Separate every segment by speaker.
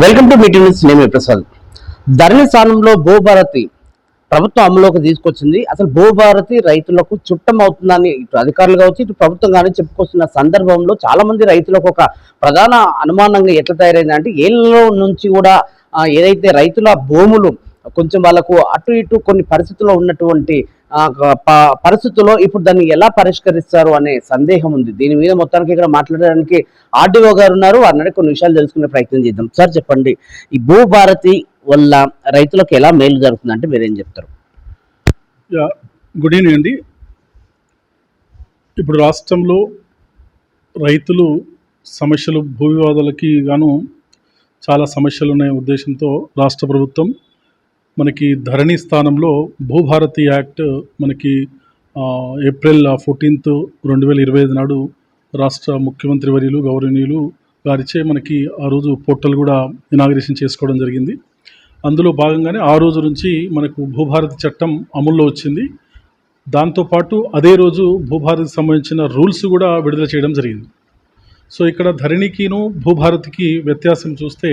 Speaker 1: Welcome to meeting news. నేమే Prasad. Dharani స్థానంలో భూభారతి ప్రభుత్వం అమలులోకి తీసుకొచ్చింది. అసలు భూభారతి రైతులకు చుట్టం అవుతుందని ఇటు అధికారులు కావచ్చు ఇటు ప్రభుత్వం కానీ చెప్పుకొస్తున్న సందర్భంలో చాలా మంది రైతులకు ఒక ప్రధాన అనుమానంగా ఎట్లా తయారైంది అంటే ఏళ్ళలో నుంచి కూడా ఏదైతే రైతుల భూములు కొంచెం వాళ్ళకు అటు ఇటు కొన్ని పరిస్థితుల్లో ఉన్నటువంటి పరిస్థితుల్లో ఇప్పుడు దాన్ని ఎలా పరిష్కరిస్తారు అనే సందేహం ఉంది. దీని మీద మొత్తానికి ఇక్కడ మాట్లాడడానికి ఆర్డీఓ గారు ఉన్నారు. వారిని కొన్ని విషయాలు తెలుసుకునే ప్రయత్నం చేద్దాం. సార్ చెప్పండి. ఈ భూభారతి వల్ల రైతులకు ఎలా మేలు జరుగుతుంది? అంటే మీరేం చెప్తారు?
Speaker 2: యా గుడ్ ఈవినింగ్ అండి. ఇప్పుడు రాష్ట్రంలో రైతులు సమస్యలు భూ వివాదాలకి గాను చాలా సమస్యలు ఉన్నాయి ఉద్దేశంతో రాష్ట్ర ప్రభుత్వం మనకి ధరణి స్థానంలో భూభారతి యాక్ట్ మనకి ఏప్రిల్ ఫోర్టీన్త్ రెండు వేల ఇరవై ఐదు నాడు రాష్ట్ర ముఖ్యమంత్రి వర్యులు గౌరవనీయులు గారిచే మనకి ఆ రోజు పోర్టల్ కూడా ఇనాగ్రేషన్ చేసుకోవడం జరిగింది. అందులో భాగంగానే ఆ రోజు నుంచి మనకు భూభారతి చట్టం అమల్లో వచ్చింది. దాంతోపాటు అదే రోజు భూభారతికి సంబంధించిన రూల్స్ కూడా విడుదల చేయడం జరిగింది. సో ఇక్కడ ధరణికిను భూభారతికి వ్యత్యాసం చూస్తే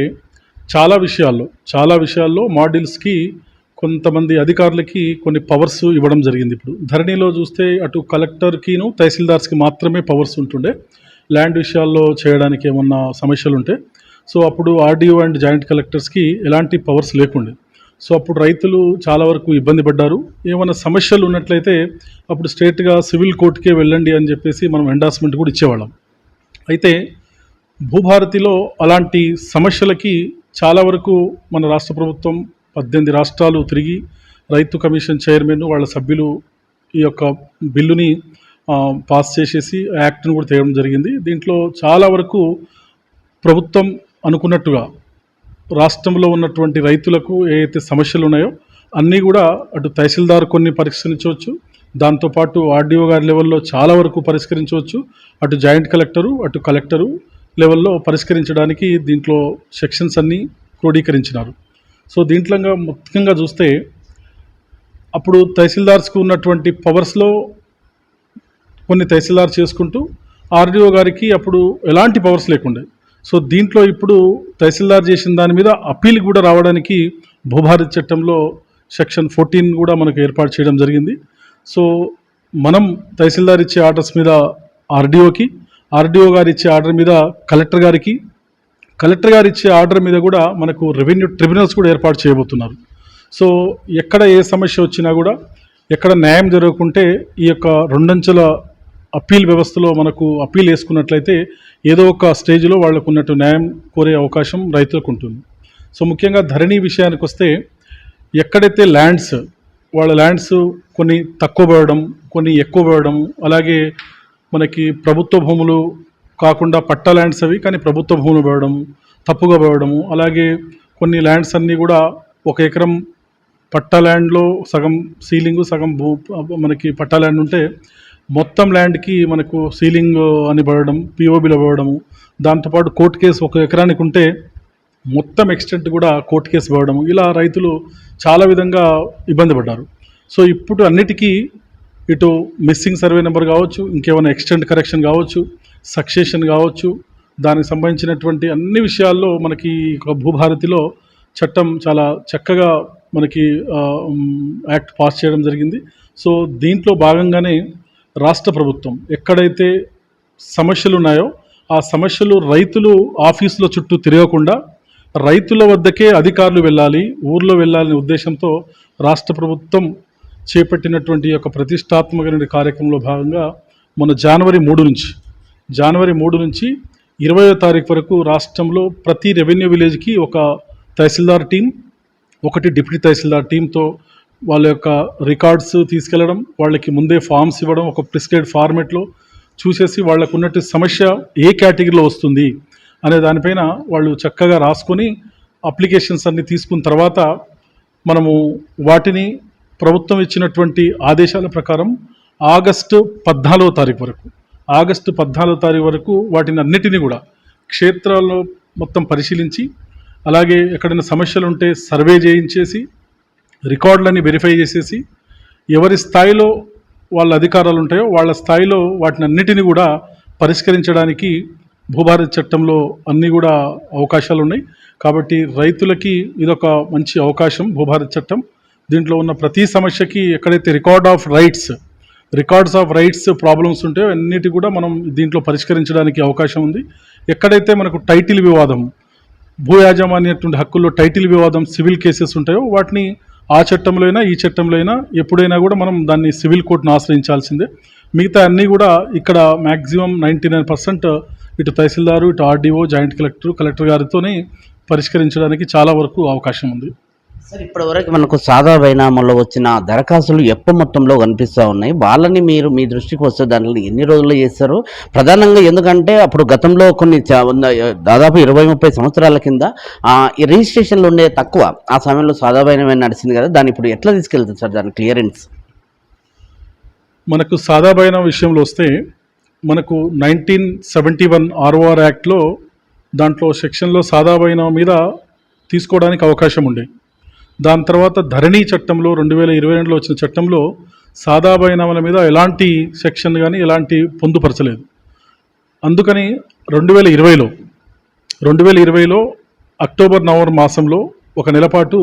Speaker 2: చాలా విషయాల్లో చాలా విషయాల్లో మాడ్యూల్స్కి కొంతమంది అధికారులకి కొన్ని పవర్స్ ఇవ్వడం జరిగింది ఇప్పుడు. ధరణిలో చూస్తే అటు కలెక్టర్కిను తహసీల్దార్స్కి మాత్రమే పవర్స్ ఉంటుండే. ల్యాండ్ విషయాల్లో చేయడానికి ఏమన్నా సమస్యలు ఉంటే సో అప్పుడు ఆర్డీఓ అండ్ జాయింట్ కలెక్టర్స్కి ఎలాంటి పవర్స్ లేకుండే. సో అప్పుడు రైతులు చాలా వరకు ఇబ్బంది పడ్డారు. ఏమైనా సమస్యలు ఉన్నట్లయితే అప్పుడు స్ట్రేట్గా సివిల్ కోర్టుకే వెళ్ళండి అని చెప్పేసి మనం ఎండార్స్మెంట్ కూడా ఇచ్చేవాళ్ళం. అయితే భూభారతిలో అలాంటి సమస్యలకి చాలా వరకు మన రాష్ట్ర ప్రభుత్వం పద్దెనిమిది రాష్ట్రాలు తిరిగి రైతు కమిషన్ చైర్మన్ వాళ్ళ సభ్యులు ఈ యొక్క బిల్లుని పాస్ చేసేసి యాక్ట్ను కూడా తీయడం జరిగింది. దీంట్లో చాలా వరకు ప్రభుత్వం అనుకున్నట్టుగా రాష్ట్రంలో ఉన్నటువంటి రైతులకు ఏవైతే సమస్యలు ఉన్నాయో అన్నీ కూడా అటు తహసీల్దార్ కొన్ని పరిష్కరించవచ్చు. దాంతోపాటు ఆర్డీఓ గారి లెవెల్లో చాలా వరకు పరిష్కరించవచ్చు. అటు జాయింట్ కలెక్టరు అటు కలెక్టరు లెవెల్లో పరిష్కరించడానికి దీంట్లో సెక్షన్స్ అన్నీ క్రోడీకరించినారు. సో దీంట్లో ముఖ్యంగా చూస్తే అప్పుడు తహసీల్దార్స్కు ఉన్నటువంటి పవర్స్లో కొన్ని తహసీల్దార్ చేసుకుంటూ ఆర్డీఓ గారికి అప్పుడు ఎలాంటి పవర్స్ లేకుండే. సో దీంట్లో ఇప్పుడు తహసీల్దార్ చేసిన దాని మీద అప్పీల్ కూడా రావడానికి భూభారత్ చట్టంలో సెక్షన్ ఫోర్టీన్ కూడా మనకు ఏర్పాటు చేయడం జరిగింది. సో మనం తహసీల్దార్ ఇచ్చే ఆర్డర్స్ మీద ఆర్డీఓకి ఆర్డీఓ గారు ఇచ్చే ఆర్డర్ మీద కలెక్టర్ గారికి కలెక్టర్ గారు ఇచ్చే ఆర్డర్ మీద కూడా మనకు రెవెన్యూ ట్రిబ్యునల్స్ కూడా ఏర్పాటు చేయబోతున్నారు. సో ఎక్కడ ఏ సమస్య వచ్చినా కూడా ఎక్కడ న్యాయం జరగకుంటే ఈ యొక్క రెండంచెల అప్పీల్ వ్యవస్థలో మనకు అప్పీల్ వేసుకున్నట్లయితే ఏదో ఒక స్టేజ్లో వాళ్ళకు ఉన్నట్టు న్యాయం కోరే అవకాశం రైతులకు ఉంటుంది. సో ముఖ్యంగా ధరణి విషయానికి వస్తే ఎక్కడైతే ల్యాండ్స్ వాళ్ళ ల్యాండ్స్ కొన్ని తక్కువ పోయడం కొన్ని ఎక్కువ పోయడం అలాగే మనకి ప్రభుత్వ భూములు కాకుండా పట్ట ల్యాండ్స్ అవి కానీ ప్రభుత్వ భూములు పోయడం తప్పుగా పోయడము అలాగే కొన్ని ల్యాండ్స్ అన్నీ కూడా ఒక ఎకరం పట్ట ల్యాండ్లో సగం సీలింగు సగం భూ మనకి పట్టా ల్యాండ్ ఉంటే మొత్తం ల్యాండ్కి మనకు సీలింగ్ అని పడడం పిఓబిలో పడడము దాంతోపాటు కోర్టు కేసు ఒక ఎకరానికి ఉంటే మొత్తం ఎక్స్టెంట్ కూడా కోర్టు కేసు పోవడం ఇలా రైతులు చాలా విధంగా ఇబ్బంది పడ్డారు. సో ఇప్పుడు అన్నిటికీ ఇటు మిస్సింగ్ సర్వే నెంబర్ కావచ్చు ఇంకేమైనా ఎక్స్టెంట్ కరెక్షన్ కావచ్చు సక్సెషన్ కావచ్చు దానికి సంబంధించినటువంటి అన్ని విషయాల్లో మనకి భూభారతిలో చట్టం చాలా చక్కగా మనకి యాక్ట్ పాస్ చేయడం జరిగింది. సో దీంట్లో భాగంగానే రాష్ట్ర ప్రభుత్వం ఎక్కడైతే సమస్యలు ఉన్నాయో ఆ సమస్యలు రైతులు ఆఫీసుల చుట్టూ తిరగకుండా రైతుల వద్దకే అధికారులు వెళ్ళాలి ఊర్లో వెళ్ళాలనే ఉద్దేశంతో రాష్ట్ర ప్రభుత్వం చేపట్టినటువంటి యొక్క ప్రతిష్టాత్మకమైన కార్యక్రమంలో భాగంగా మన జనవరి మూడు నుంచి జనవరి మూడు నుంచి ఇరవయో తారీఖు వరకు రాష్ట్రంలో ప్రతి రెవెన్యూ విలేజ్కి ఒక తహసీల్దార్ టీం ఒకటి డిప్యూటీ తహసీల్దార్ టీంతో వాళ్ళ యొక్క రికార్డ్స్ తీసుకెళ్ళడం వాళ్ళకి ముందే ఫామ్స్ ఇవ్వడం ఒక ప్రిస్క్రైబ్ ఫార్మెట్లో చూసేసి వాళ్ళకు ఉన్నట్టు సమస్య ఏ కేటగిరీలో వస్తుంది అనే దానిపైన వాళ్ళు చక్కగా రాసుకొని అప్లికేషన్స్ అన్ని తీసుకున్న తర్వాత మనము వాటిని ప్రభుత్వం ఇచ్చినటువంటి ఆదేశాల ప్రకారం ఆగస్టు పద్నాలుగో తారీఖు వరకు ఆగస్టు పద్నాలుగో తారీఖు వరకు వాటిని అన్నిటినీ కూడా క్షేత్రాల్లో మొత్తం పరిశీలించి అలాగే ఎక్కడైనా సమస్యలు ఉంటే సర్వే చేయించేసి రికార్డులన్నీ వెరిఫై చేసేసి ఎవరి స్థాయిలో వాళ్ళ అధికారాలు ఉంటాయో వాళ్ళ స్థాయిలో వాటిని అన్నిటిని కూడా పరిష్కరించడానికి భూభారత చట్టంలో అన్నీ కూడా అవకాశాలు ఉన్నాయి. కాబట్టి రైతులకి ఇదొక మంచి అవకాశం భూభారత చట్టం. దీంట్లో ఉన్న ప్రతి సమస్యకి ఎక్కడైతే record of rights records of rights problems ఉంటాయో అన్నిటి కూడా మనం దీంట్లో పరిష్కరించడానికి అవకాశం ఉంది. ఎక్కడైతే మనకు టైటిల్ వివాదం భూ యాజమాన్యటువంటి హక్కుల్లో టైటిల్ వివాదం సివిల్ కేసెస్ ఉంటాయో వాటిని ఆ చట్టంలో అయినా ఈ చట్టంలో అయినా ఎప్పుడైనా కూడా మనం దాన్ని సివిల్ కోర్టును ఆశ్రయించాల్సిందే. మిగతా అన్నీ కూడా ఇక్కడ మ్యాక్సిమం నైంటీ నైన్ పర్సెంట్ ఇటు తహసీల్దారు ఇటు ఆర్డీఓ జాయింట్ కలెక్టర్ కలెక్టర్ గారితోనే పరిష్కరించడానికి చాలా వరకు అవకాశం ఉంది.
Speaker 1: సార్ ఇప్పటివరకు మనకు సాదా బైనామాల్లో వచ్చిన దరఖాస్తులు ఎక్కువ మొత్తంలో కనిపిస్తూ ఉన్నాయి? వాళ్ళని మీరు మీ దృష్టికి వస్తే దానిని ఎన్ని రోజుల్లో చేస్తారు ప్రధానంగా ఎందుకంటే అప్పుడు గతంలో కొన్ని చా- దాదాపు ఇరవై ముప్పై సంవత్సరాల కింద ఆ, ఈ రిజిస్ట్రేషన్లు ఉండే తక్కువ ఆ సమయంలో సాదా పరిణామం నడిచింది కదా దాన్ని ఇప్పుడు ఎట్లా తీసుకెళ్తుంది సార్ దాని క్లియరెన్స్?
Speaker 2: మనకు సాదాబైన విషయంలో వస్తే మనకు నైన్టీన్ సెవెంటీ వన్ ఆర్ఓఆర్ యాక్ట్లో దాంట్లో సెక్షన్లో సాదాబైన మీద తీసుకోవడానికి అవకాశం ఉండేది దాని తర్వాత ధరణి చట్టంలో రెండు వేల ఇరవై రెండులో వచ్చిన చట్టంలో సాదాబైనామల మీద ఎలాంటి సెక్షన్ కానీ ఎలాంటి పొందుపరచలేదు. అందుకని రెండు వేల ఇరవైలో రెండు వేల ఇరవైలో అక్టోబర్ నవంబర్ మాసంలో ఒక నెలపాటు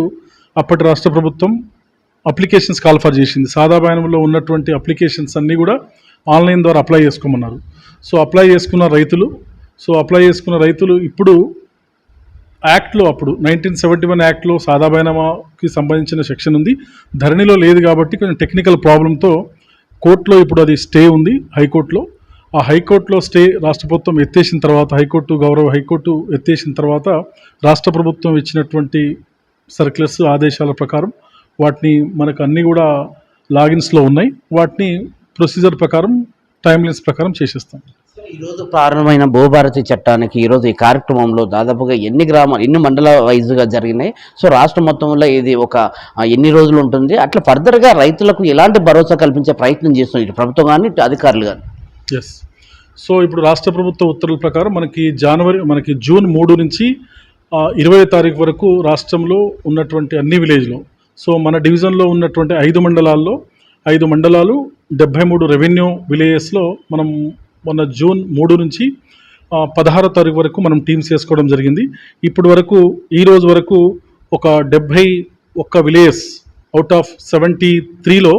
Speaker 2: అప్పటి రాష్ట్ర ప్రభుత్వం అప్లికేషన్స్ కాల్ఫర్ చేసింది. సాదాబాయనంలో ఉన్నటువంటి అప్లికేషన్స్ అన్నీ కూడా ఆన్లైన్ ద్వారా అప్లై చేసుకోమన్నారు. సో అప్లై చేసుకున్న రైతులు సో అప్లై చేసుకున్న రైతులు ఇప్పుడు యాక్ట్లో అప్పుడు నైన్టీన్ సెవెంటీ వన్ యాక్ట్లో సాదాబాయనమాకి సంబంధించిన సెక్షన్ ఉంది. ధరణిలో లేదు కాబట్టి కొంచెం టెక్నికల్ ప్రాబ్లంతో కోర్టులో ఇప్పుడు అది స్టే ఉంది హైకోర్టులో. ఆ హైకోర్టులో స్టే రాష్ట్ర ప్రభుత్వం ఎత్తేసిన తర్వాత హైకోర్టు గౌరవ హైకోర్టు ఎత్తేసిన తర్వాత రాష్ట్ర ప్రభుత్వం ఇచ్చినటువంటి సర్క్యులర్స్ ఆదేశాల ప్రకారం వాటిని మనకు అన్నీ కూడా లాగిన్స్లో ఉన్నాయి. వాటిని ప్రొసీజర్ ప్రకారం టైమ్లైన్స్ ప్రకారం చేసేస్తాం.
Speaker 1: ఈరోజు ప్రారంభమైన భూభారతి చట్టానికి ఈరోజు ఈ కార్యక్రమంలో దాదాపుగా ఎన్ని గ్రామాలు ఎన్ని మండల వైజ్గా జరిగినాయి. సో రాష్ట్ర మొత్తంలో ఇది ఒక ఎన్ని రోజులు ఉంటుంది? అట్లా ఫర్దర్గా రైతులకు ఎలాంటి భరోసా కల్పించే ప్రయత్నం చేస్తుంది ఇటు ప్రభుత్వం కానీ ఇటు అధికారులు కానీ.
Speaker 2: ఎస్ సో ఇప్పుడు రాష్ట్ర ప్రభుత్వ ఉత్తర్వుల ప్రకారం మనకి జనవరి మనకి జూన్ మూడు నుంచి ఇరవై తారీఖు వరకు రాష్ట్రంలో ఉన్నటువంటి అన్ని విలేజ్లో సో మన డివిజన్లో ఉన్నటువంటి ఐదు మండలాల్లో ఐదు మండలాలు డెబ్బై మూడు రెవెన్యూ విలేజెస్లో మనం మొన్న జూన్ మూడు నుంచి పదహారో తారీఖు వరకు మనం టీమ్స్ వేసుకోవడం జరిగింది. ఇప్పటి వరకు ఈ రోజు వరకు ఒక డెబ్భై ఒక్క విలేజెస్ అవుట్ ఆఫ్ సెవెంటీ త్రీలో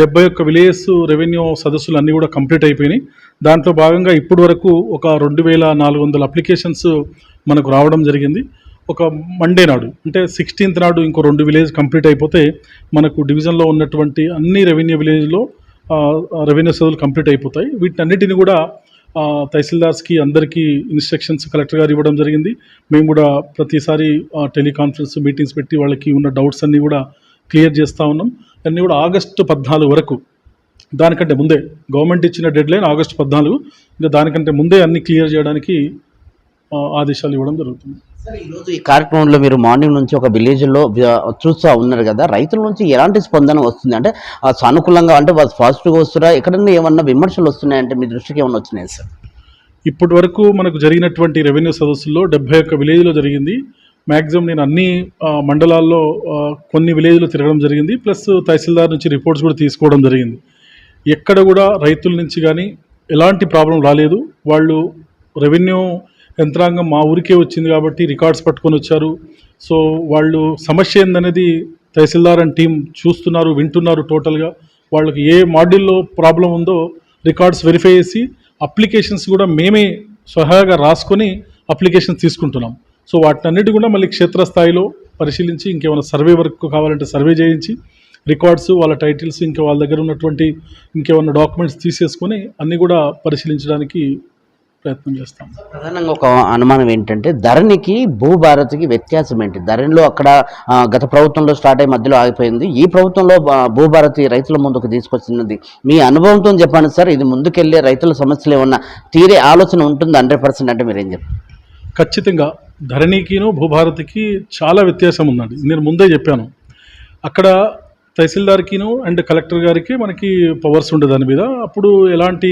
Speaker 2: డెబ్బై ఒక్క విలేజెస్ రెవెన్యూ సదస్సులు అన్నీ కూడా కంప్లీట్ అయిపోయినాయి. దాంట్లో భాగంగా ఇప్పటి వరకు ఒక రెండు వేల నాలుగు వందల అప్లికేషన్స్ మనకు రావడం జరిగింది. ఒక మండే నాడు అంటే సిక్స్టీన్త్ నాడు ఇంకో రెండు విలేజ్ కంప్లీట్ అయిపోతే మనకు డివిజన్లో ఉన్నటువంటి అన్ని రెవెన్యూ విలేజ్లో రెవెన్యూ సదులు కంప్లీట్ అయిపోతాయి. వీటన్నిటిని కూడా తహసీల్దార్స్కి అందరికీ ఇన్స్ట్రక్షన్స్ కలెక్టర్ గారు ఇవ్వడం జరిగింది. మేము కూడా ప్రతిసారి టెలికాన్ఫరెన్స్ మీటింగ్స్ పెట్టి వాళ్ళకి ఉన్న డౌట్స్ అన్నీ కూడా క్లియర్ చేస్తూ ఉన్నాం. అన్నీ కూడా ఆగస్టు పద్నాలుగు వరకు దానికంటే ముందే గవర్నమెంట్ ఇచ్చిన డెడ్ లైన్ ఆగస్టు పద్నాలుగు ఇంకా దానికంటే ముందే అన్ని క్లియర్ చేయడానికి ఆదేశాలు ఇవ్వడం జరుగుతుంది.
Speaker 1: ఈరోజు ఈ కార్యక్రమంలో మీరు మార్నింగ్ నుంచి ఒక విలేజ్లో చూస్తూ ఉన్నారు కదా రైతుల నుంచి ఎలాంటి స్పందన వస్తుంది? అంటే సానుకూలంగా అంటే వాళ్ళు పాజిటివ్గా వస్తురా ఎక్కడన్నా ఏమన్నా విమర్శలు వస్తున్నాయంటే మీ దృష్టికి ఏమన్నా వచ్చినాయి సార్?
Speaker 2: ఇప్పటి వరకు మనకు జరిగినటువంటి రెవెన్యూ సదస్సుల్లో డెబ్బై ఒక్క విలేజ్లో జరిగింది. మ్యాక్సిమం నేను అన్ని మండలాల్లో కొన్ని విలేజ్లో తిరగడం జరిగింది. ప్లస్ తహసీల్దార్ నుంచి రిపోర్ట్స్ కూడా తీసుకోవడం జరిగింది. ఎక్కడ కూడా రైతుల నుంచి కానీ ఎలాంటి ప్రాబ్లం రాలేదు. వాళ్ళు రెవెన్యూ యంత్రాంగం మా ఊరికే వచ్చింది కాబట్టి రికార్డ్స్ పట్టుకొని వచ్చారు. సో వాళ్ళు సమస్య ఏందనేది తహసీల్దార్ అండ్ టీం చూస్తున్నారు వింటున్నారు టోటల్గా. వాళ్ళకి ఏ మాడ్యూల్లో ప్రాబ్లం ఉందో రికార్డ్స్ వెరిఫై చేసి అప్లికేషన్స్ కూడా మేమే స్వహాగా రాసుకొని అప్లికేషన్స్ తీసుకుంటున్నాం. సో వాటినన్నిటి కూడా మళ్ళీ క్షేత్రస్థాయిలో పరిశీలించి ఇంకేమైనా సర్వే వర్క్ కావాలంటే సర్వే చేయించి రికార్డ్స్ వాళ్ళ టైటిల్స్ ఇంకా వాళ్ళ దగ్గర ఉన్నటువంటి ఇంకేమైనా డాక్యుమెంట్స్ తీసేసుకొని అన్నీ కూడా పరిశీలించడానికి ప్రయత్నం చేస్తాం
Speaker 1: ప్రధానంగా ఒక అనుమానం ఏంటంటే ధరణికి భూభారతికి వ్యత్యాసం ఏంటి? ధరణిలో అక్కడ గత ప్రభుత్వంలో స్టార్ట్ అయ్యి మధ్యలో ఆగిపోయింది. ఈ ప్రభుత్వంలో భూభారతి రైతుల ముందుకు తీసుకొచ్చినది. మీ అనుభవంతో చెప్పండి సార్ ఇది ముందుకెళ్ళే రైతుల సమస్యలు ఏమన్నా తీరే ఆలోచన ఉంటుంది? హండ్రెడ్ పర్సెంట్ అంటే మీరేం చెప్తారు
Speaker 2: ఖచ్చితంగా ధరణికిను భూభారతికి చాలా వ్యత్యాసం ఉందండి. నేను ముందే చెప్పాను. అక్కడ తహసీల్దార్కిను అండ్ కలెక్టర్ గారికి మనకి పవర్స్ ఉండే దాని మీద. అప్పుడు ఎలాంటి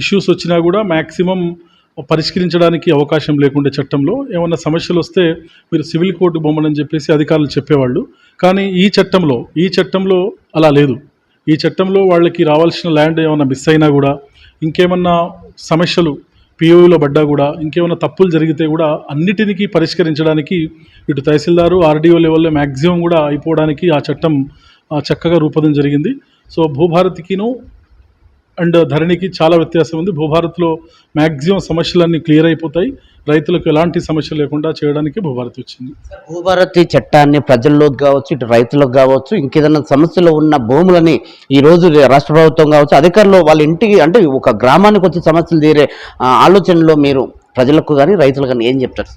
Speaker 2: ఇష్యూస్ వచ్చినా కూడా మ్యాక్సిమం పరిష్కరించడానికి అవకాశం లేకుండా చట్టంలో ఏమన్నా సమస్యలు వస్తే మీరు సివిల్ కోర్టు బొమ్మలని చెప్పేసి అధికారులు చెప్పేవాళ్ళు. కానీ ఈ చట్టంలో ఈ చట్టంలో అలా లేదు. ఈ చట్టంలో వాళ్ళకి రావాల్సిన ల్యాండ్ ఏమైనా మిస్ అయినా కూడా ఇంకేమన్నా సమస్యలు పిఓలో పడ్డా కూడా ఇంకేమైనా తప్పులు జరిగితే కూడా అన్నిటినీ పరిష్కరించడానికి ఇటు తహసీల్దారు ఆర్డీఓ లెవెల్లో మ్యాక్సిమం కూడా అయిపోవడానికి ఆ చట్టం చక్కగా రూపొందడం జరిగింది. సో భూభారతికిను అండ్ ధరణికి చాలా వ్యత్యాసం ఉంది. భూభారత్లో మ్యాక్సిమం సమస్యలన్నీ క్లియర్ అయిపోతాయి. రైతులకు ఎలాంటి సమస్య లేకుండా చేయడానికి భూభారతి వచ్చింది.
Speaker 1: భూభారతి చట్టాన్ని ప్రజల్లోకి కావచ్చు ఇటు రైతులకు కావచ్చు ఇంకేదైనా సమస్యలు ఉన్న భూములని ఈ రోజు రాష్ట్ర ప్రభుత్వం కావచ్చు అధికారులు వాళ్ళ ఇంటికి అంటే ఒక గ్రామానికి వచ్చి సమస్యలు తీరే ఆలోచనలో మీరు ప్రజలకు కానీ రైతులకు కానీ ఏం చెప్తారు?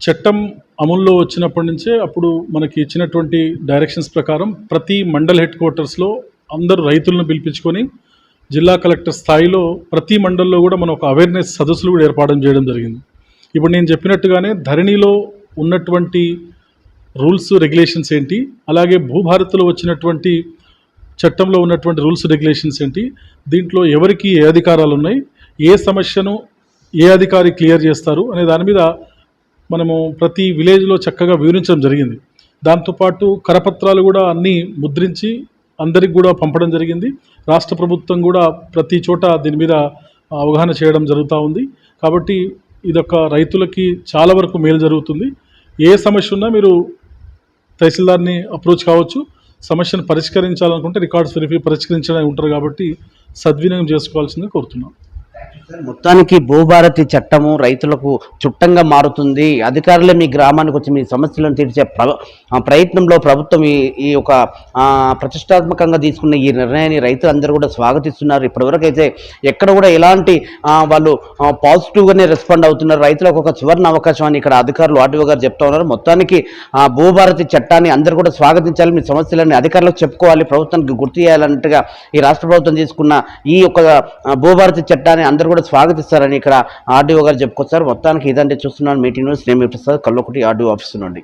Speaker 2: చట్టం అమల్లో వచ్చినప్పటి నుంచే అప్పుడు మనకి ఇచ్చినటువంటి డైరెక్షన్స్ ప్రకారం ప్రతి మండల్ హెడ్ క్వార్టర్స్లో అందరూ రైతులను పిలిపించుకొని జిల్లా కలెక్టర్ స్థాయిలో ప్రతి మండల్లో కూడా మనం ఒక అవేర్నెస్ సదస్సులు కూడా ఏర్పాటు చేయడం జరిగింది. ఇప్పుడు నేను చెప్పినట్టుగానే ధరణిలో ఉన్నటువంటి రూల్స్ రెగ్యులేషన్స్ ఏంటి? అలాగే భూభారత్లో వచ్చినటువంటి చట్టంలో ఉన్నటువంటి రూల్స్ రెగ్యులేషన్స్ ఏంటి? దీంట్లో ఎవరికి ఏ అధికారాలు ఉన్నాయి? ఏ సమస్యను ఏ అధికారి క్లియర్ చేస్తారు? అనే దాని మీద మనము ప్రతి విలేజ్లో చక్కగా వివరించడం జరిగింది. దాంతోపాటు కరపత్రాలు కూడా అన్నీ ముద్రించి అందరికి కూడా పంపడం జరిగింది. రాష్ట్ర ప్రభుత్వం కూడా ప్రతి చోట దీని మీద అవగాహన చేయడం జరుగుతూ ఉంది. కాబట్టి ఇదొక రైతులకి చాలా వరకు మేలు జరుగుతుంది. ఏ సమస్య ఉన్నా మీరు తహసీల్దార్ని అప్రోచ్ కావచ్చు. సమస్యను పరిష్కరించాలనుకుంటే రికార్డ్స్ వెరిఫై పరిష్కరించడానికి ఉంటారు కాబట్టి సద్వినియోగం చేసుకోవాల్సిందిగా కోరుతున్నాం.
Speaker 1: మొత్తానికి భూభారతి చట్టము రైతులకు చుట్టంగా మారుతుంది. అధికారులే మీ గ్రామానికి వచ్చి మీ సమస్యలను తీర్చే ప్ర- ఆ ప్రయత్నంలో ప్రభుత్వం ఈ ఈ ఒక ప్రతిష్టాత్మకంగా తీసుకున్న ఈ నిర్ణయాన్ని రైతులందరూ కూడా స్వాగతిస్తున్నారు. ఇప్పటివరకు అయితే ఎక్కడ కూడా ఎలాంటి వాళ్ళు పాజిటివ్గానే రెస్పాండ్ అవుతున్నారు. రైతులకు ఒక సువర్ణ అవకాశం అని ఇక్కడ అధికారులు ఆర్టీఓ గారు చెప్తా ఉన్నారు. మొత్తానికి ఆ భూభారతి చట్టాన్ని అందరూ కూడా స్వాగతించాలి. మీ సమస్యలని అధికారులకు చెప్పుకోవాలి. ప్రభుత్వానికి గుర్తు చేయాలన్నట్టుగా ఈ రాష్ట్ర ప్రభుత్వం తీసుకున్న ఈ యొక్క భూభారతి చట్టాన్ని అందరూ కూడా స్వాగతిస్తారని ఇక్కడ ఆర్డీఓ గారు చెప్పుకొస్తారు మొత్తానికి ఇదంటే చూస్తున్నాను. మీటింగ్ న్యూస్ నేను ప్రసాద్ కల్లొకటి ఆర్డీఓ ఆఫీస్ నుండి.